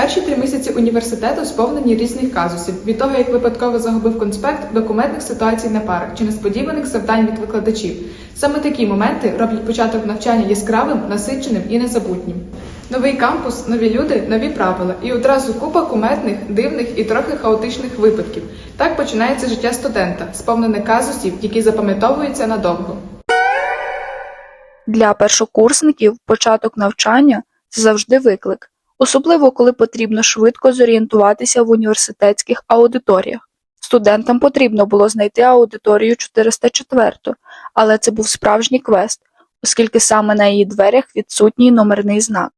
Перші три місяці університету сповнені різних казусів від того, як випадково загубив конспект до кумедних ситуацій на парах чи несподіваних завдань від викладачів. Саме такі моменти роблять початок навчання яскравим, насиченим і незабутнім. Новий кампус, нові люди, нові правила і одразу купа кумедних, дивних і трохи хаотичних випадків. Так починається життя студента, сповнене казусів, які запам'ятовуються надовго. Для першокурсників початок навчання це завжди виклик, особливо коли потрібно швидко зорієнтуватися в університетських аудиторіях. Студентам потрібно було знайти аудиторію 404, але це був справжній квест, оскільки саме на її дверях відсутній номерний знак.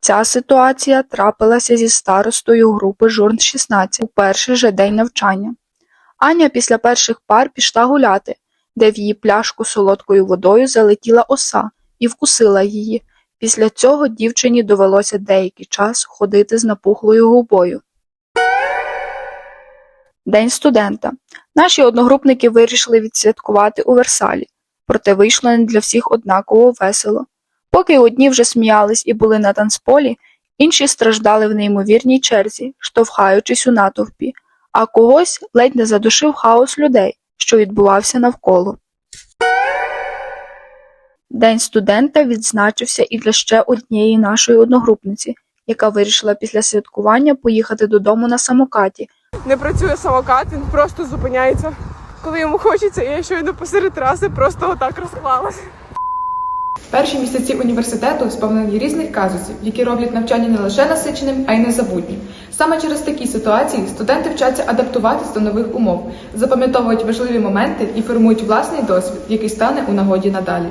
Ця ситуація трапилася зі старостою групи Журн 16 у перший же день навчання. Аня після перших пар пішла гуляти, де в її пляшку солодкою водою залетіла оса і вкусила її. Після цього дівчині довелося деякий час ходити з напухлою губою. День студента. Наші одногрупники вирішили відсвяткувати у Версалі, проте вийшло не для всіх однаково весело. Поки одні вже сміялись і були на танцполі, інші страждали в неймовірній черзі, штовхаючись у натовпі, а когось ледь не задушив хаос людей, що відбувався навколо. День студента відзначився і для ще однієї нашої одногрупниці, яка вирішила після святкування поїхати додому на самокаті, не працює самокат, він просто зупиняється. Коли йому хочеться, я щойно посеред траси просто отак розклалась. Перші місяці університету сповнені різних казусів, які роблять навчання не лише насиченим, а й незабутнім. Саме через такі ситуації студенти вчаться адаптуватись до нових умов, запам'ятовують важливі моменти і формують власний досвід, який стане у нагоді надалі.